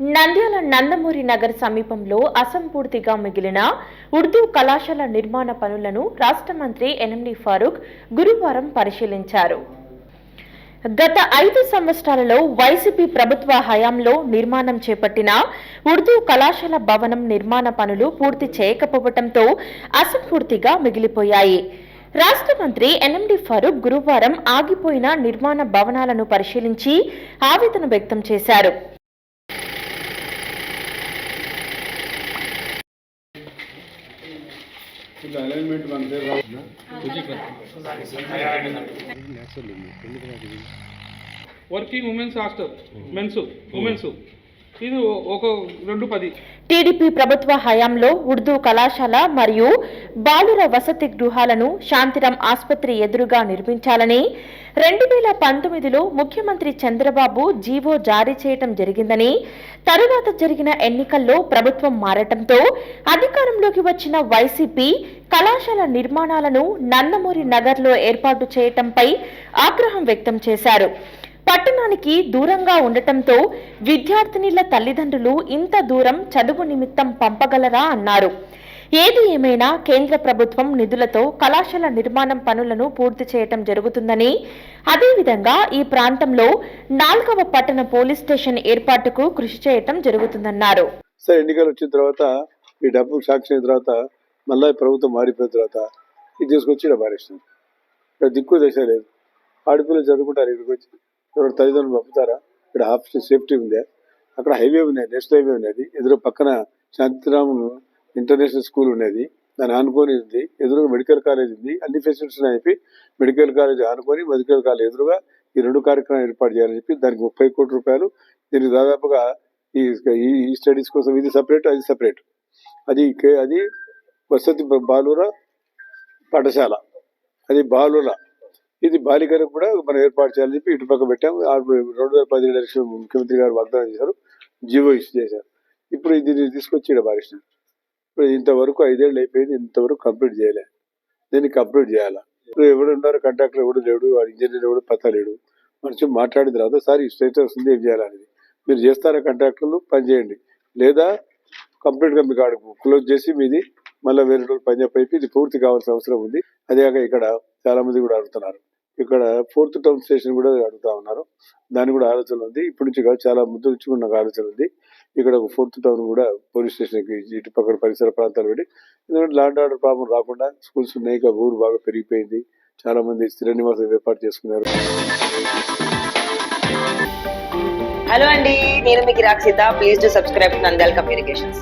నంద్యాల నందమూరి నగర్ సమీపంలో అసంపూర్తిగా మిగిలిన ఉర్దూ కళాశాల నిర్మాణ పనులను రాష్ట్ర మంత్రి ఎన్ఎండి ఫారూక్ గురువారం పరిశీలించారు. గత ఐదు సంవత్సరాలలో వైసీపీ ప్రభుత్వ హయాంలో నిర్మాణం చేపట్టిన ఉర్దూ కళాశాల భవనం నిర్మాణ పనులు పూర్తి చేయకపోవడంతో అసంపూర్తిగా మిగిలిపోయాయి. రాష్ట్ర మంత్రి ఎన్ఎండి ఫరూక్ గురువారం ఆగిపోయిన నిర్మాణ భవనాలను పరిశీలించి ఆవేదన వ్యక్తం చేశారు. ఇప్పుడు అలైన్మెంట్ మన దగ్గర రావు. Working women's hostel men's women's ఇది ఒక రెండు పది. టీడీపీ ప్రభుత్వ హయాంలో ఉర్దూ కళాశాల మరియు బాలుర వసతి గృహాలను శాంతిరాం ఆసుపత్రి ఎదురుగా నిర్మించాలని రెండు వేల పంతొమ్మిదిలో ముఖ్యమంత్రి చంద్రబాబు జీవో జారీ చేయటం జరిగిందని తరువాత జరిగిన ఎన్నికల్లో ప్రభుత్వం మారటంతో అధికారంలోకి వచ్చిన వైసీపీ కళాశాల నిర్మాణాలను నందమూరి నగర్లో ఏర్పాటు చేయటంపై ఆగ్రహం వ్యక్తం చేశారు. పట్టణానికి దూరంగా ఉండటంతో విద్యార్థినిల తల్లిదండ్రులు ఇంత దూరం చదువు నిమిత్తం పంపగలరా అన్నారు. ఏది ఏమైనా కేంద్ర ప్రభుత్వం నిధులతో కళాశాల నిర్మాణం పనులను పూర్తి చేయటం జరుగుతుందని అదేవిధంగా ఈ ప్రాంతంలో నాల్గవ పట్టణ పోలీస్ స్టేషన్ ఏర్పాటుకు కృషి చేయటం జరుగుతుందన్నారు. సార్ ఎన్నికలు వచ్చిన తర్వాత ఈ డబ్బు సాక్షి తర్వాత మళ్ళీ ప్రభుత్వం మారిపోయిన తర్వాత ఇది తీసుకొచ్చి ఇక్కడ దిక్కు దశ లేదు. ఆడపిల్లలు చదువుకుంటారు ఇక్కడికి వచ్చి. ఎవరు తల్లిదండ్రులు పంపుతారా? ఇక్కడ ఆఫీస్ సేఫ్టీ ఉంది? అక్కడ హైవే ఉన్నది నేషనల్ హైవే ఉన్నది ఎదురు పక్కన శాంతిరాము ఇంటర్నేషనల్ స్కూల్ ఉన్నది దాన్ని ఆనుకొని ఉంది ఎదురుగా మెడికల్ కాలేజ్ ఉంది అన్ని ఫెసిలిటీస్ ఉన్నాయి మెడికల్ కాలేజ్ ఆనుకొని మెడికల్ కాలేజ్ ఎదురుగా ఈ రెండు కార్యక్రమాలు ఏర్పాటు చేయాలని చెప్పి దానికి ముప్పై కోట్ల రూపాయలు దీనికి దాదాపుగా ఈ ఈ- స్టడీస్ కోసం ఇది సపరేట్ అది సపరేట్ అది అది వసతి బాలూర బాలుర పాఠశాల. అది బాలుల ఇది బాలికలకు కూడా మనం ఏర్పాటు చేయాలని చెప్పి ఇటు పక్క పెట్టాము. ఆ రెండు వేల పదిహేడు ఎలక్షన్ ముఖ్యమంత్రి గారు వాగ్దానం చేశారు. జీవో ఇష్యూ చేశారు. ఇప్పుడు దీన్ని తీసుకొచ్చి ఇక్కడ పారేసినారు. ఇప్పుడు ఇంతవరకు ఐదేళ్ళు అయిపోయింది. ఇంతవరకు కంప్లీట్ చేయలే. దీన్ని కంప్లీట్ చేయాలా? ఇప్పుడు ఎవడు ఉన్నారు? కంట్రాక్టర్ ఎవడు లేడు? వాడు ఇంజనీర్ ఎవడు? పత్తా లేడు. మనిషి మాట్లాడిన తర్వాత సార్ ఈ స్టేటస్ ఉంది ఏం చేయాలనేది. మీరు చేస్తారా కాంట్రాక్టర్లు? పనిచేయండి లేదా కంప్లీట్గా మీకు ఆడ క్లోజ్ చేసి మీది మళ్ళీ వేరే రోజులు పని చెప్పి ఇది పూర్తి కావాల్సిన అవసరం ఉంది. అదేగాక ఇక్కడ చాలా మంది కూడా అడుగుతున్నారు. ఇక్కడ ఫోర్త్ టౌన్ స్టేషన్ కూడా అడుగుతా ఉన్నారు. దాని కూడా ఆలోచన ఉంది. ఇప్పటి నుంచి కాదు చాలా ముందు నుంచి కూడా నాకు ఆలోచన ఉంది. ఇక్కడ ఒక ఫోర్త్ టౌన్ కూడా పోలీస్ స్టేషన్కి ఇటు పక్కన పరిసర ప్రాంతాలు పెట్టి ఎందుకంటే లాండ్ ఆర్డర్ ప్రాబ్లం రాకుండా స్కూల్స్ ఉన్నాయి ఇక ఊరు బాగా పెరిగిపోయింది. చాలా మంది స్థిర నివాసం ఏర్పాటు చేసుకున్నారు. హలో అండి నేను మీకు Rakshita please to subscribe Nandyal communications